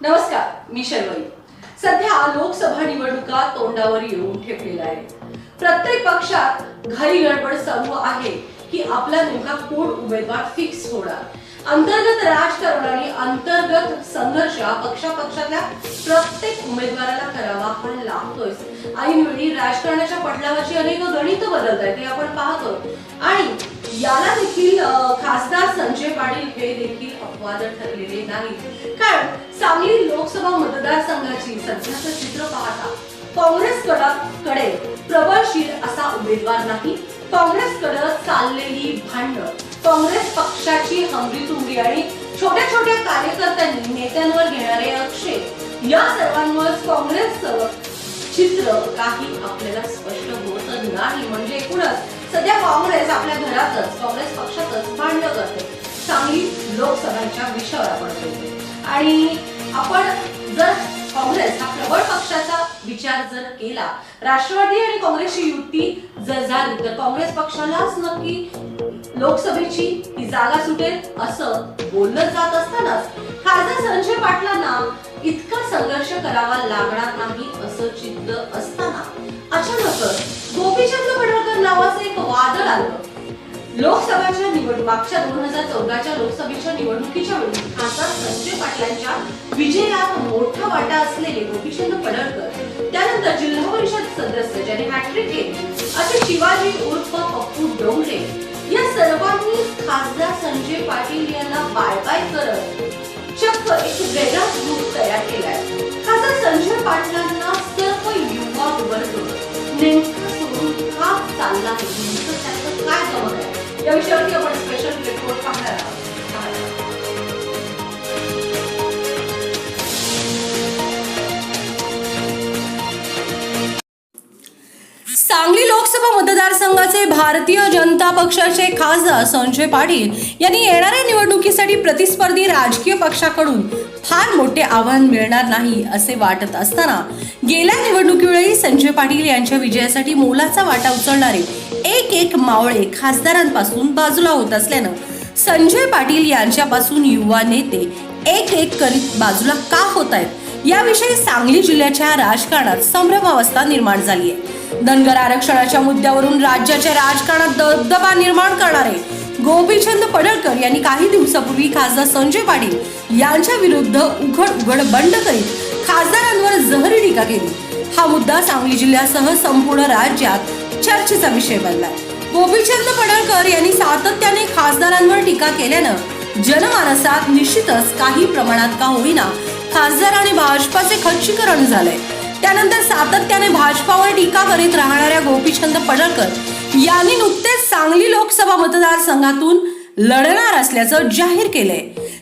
नमस्कार मी शर्वरी. सध्या लोकसभा निवडणुका तोंडावर येऊन ठेवलेल्या आहे प्रत्येक पक्षात घरी गडबड चालू आहे की आपला नेमका कोण उमेदवार फिक्स होणार? अंतर्गत राजकारण आणि अंतर्गत संघर्ष हा पक्षापक्षातल्या प्रत्येक उमेदवाराला करावा आपण लागतोय. ऐनवेळी राजकारणाच्या पटलावरची अनेक गणित बदलत आहेत हे आपण पाहतो आणि याला देखील खासदार संजय पाटील हे देखील अपवाद ठरलेले नाही कारण सांगली लोकसभा मतदारसंघाची सध्याचं चित्र पाहता काँग्रेस कडे प्रबळशील असा उमेदवार नाही. काँग्रेसकडे चाललेली भांडण काँग्रेस पक्षाची हमरी चुंगी आणि छोट्या छोट्या कार्यकर्त्यांनी नेत्यांवर घेणारे आक्षेप या सर्वांमुळेच काँग्रेसचं चित्र काही आपल्याला स्पष्ट होत नाही. म्हणजे एकूणच सध्या काँग्रेस आपल्या घरातच काँग्रेस पक्षातच भांडण करते. सांगली लोकसभांच्या विषयावर आपण आणि आपण जर काँग्रेस हा प्रबळ पक्षाचा विचार जर केला राष्ट्रवादी आणि काँग्रेसची युती जर झाली तर काँग्रेस पक्षालाच नक्की लोकसभेची ही जागा सुटेल असं बोललं जात असतानाच खासदार संजय पाटलांना इतका संघर्ष करावा लागणार नाही असं चित्र असताना अचानकच गोपीचंद पडळकर नावाचं एक वादळ आलं. लोकसभेच्या निवडणूक मागच्या दोन हजार चौदाच्या लोकसभेच्या निवडणुकीच्या वेळी खासदार संजय पाटलांच्या विजयात मोठा वाटा असलेले गोपीचंद पडळकर त्यानंतर जिल्हा परिषद सदस्य ज्याने हॅट्रिक केली असे शिवाजी उर्फ बाय बाय करत. चक्क एक वेगळाच ग्रुप तयार केलाय. खासदार संजय पाटलांना लोकसभा मतदारसंघाचे भारतीय जनता पक्षाचे खासदार संजय पाटील यांनी येणाऱ्या निवडणुकीसाठी प्रतिस्पर्धी राजकीय पक्षाकडून फार मोठे आव्हान मिळणार नाही असे वाटत असताना गेल्या निवडणुकीवेळी संजय पाटील यांच्या विजयासाठी मोलाचा वाटा उचलणारे एक एक मावळे खासदारांपासून बाजूला होत असल्यानं संजय पाटील यांच्यापासून युवा नेते एक एक करीत बाजूला का होत आहेत याविषयी सांगली जिल्ह्याच्या राजकारणात संभ्रमावस्था निर्माण झाली आहे. धनगर आरक्षणाच्या मुद्द्यावरून राज्याच्या राजकारणात दबदबा निर्माण करणारे गोपीचंद पडळकर यांनी काही दिवसापूर्वी खासदार संजय पाटील यांच्या विरुद्ध उघड उघड बंड करीत खासदारांवर जहरी टीका केली. हा मुद्दा सांगली जिल्ह्यासह संपूर्ण राज्यात चर्चेचा विषय बनलाय. गोपीचंद पडळकर यांनी सातत्याने खासदारांवर टीका केल्यानं जनमानसात निश्चितच काही प्रमाणात का होईना खासदार आणि भाजपाचे खच्चीकरण झालंय. त्यानंतर सातत्याने भाजपावर टीका करीत राहणाऱ्या गोपीचंद पडळकर यांनी नुकतेच सांगली लोकसभा मतदारसंघातून लढणार असल्याचं जाहीर केलंय.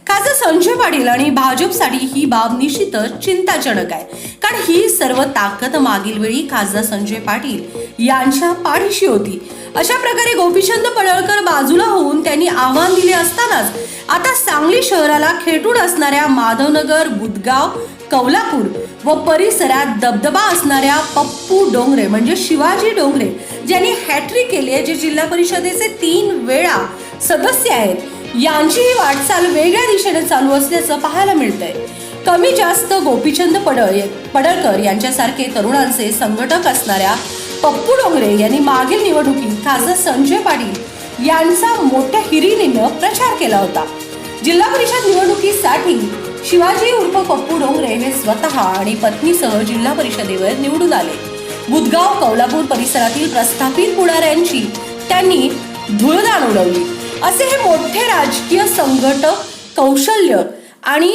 खासदार संजय पाटील आणि भाजपसाठी ही बाब निश्चितच चिंताजनक आहे. कारण ही सर्व ताकद मागील वेळी खासदार संजय पाटील यांच्या पाठीशी होती. अशा प्रकारे गोपीचंद पडळकर बाजूला होऊन त्यांनी आव्हान दिले असतानाच आता सांगली शहराला खेटून असणाऱ्या माधवनगर बुदगाव कौलापूर व परिसरात दबदबा असणाऱ्या पप्पू डोंगरे म्हणजे शिवाजी डोंगरे ज्यांनी हॅट्रिक केली आहे जे जिल्हा परिषदेचे तीन वेळा सदस्य आहेत. यांची ही वाटचाल वेगळ्या दिशेने चालू असल्याचं पाहायला मिळतंय. कमी जास्त गोपीचंद पडळ पडळकर यांच्यासारखे तरुणांचे संघटक असणाऱ्या पप्पू डोंगरे यांनी मागील निवडणुकीत खासदार संजय पाटील यांचा मोठ्या हिरिरीनं प्रचार केला होता. जिल्हा परिषद निवडणुकीसाठी शिवाजी उर्फ पप्पू डोंगरे हे स्वतः आणि पत्नीसह जिल्हा परिषदेवर निवडून आले. बुधगाव कौलापूर परिसरातील प्रस्थापित पुढाऱ्यांची त्यांनी धुळदाण उडवली. असे हे मोठे राजकीय संघटक कौशल्य आणि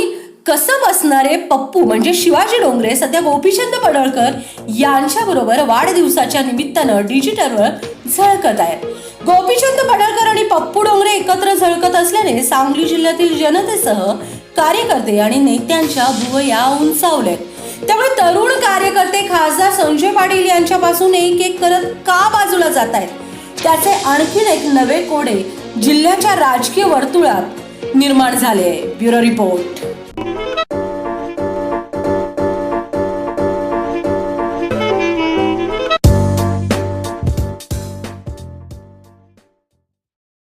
कसं बसणारे पप्पू म्हणजे शिवाजी डोंगरे सध्या गोपीचंद पडळकर यांच्याबरोबर वाढदिवसाच्या निमित्तानं डिजिटलवर झळकत आहेत. गोपीचंद पडळकर आणि पप्पू डोंगरे एकत्र झळकत असल्याने सांगली जिल्ह्यातील जनतेसह कार्यकर्ते आणि नेत्यांच्या भुवया उंचावल्यात त्यामुळे तरुण कार्यकर्ते खासदार संजय पाटील यांच्यापासून एक एक करत का बाजूला जात आहेत त्याचे आणखीन एक नवे कोडे जिल्ह्याच्या राजकीय वर्तुळात निर्माण झाले आहे. Bureau report.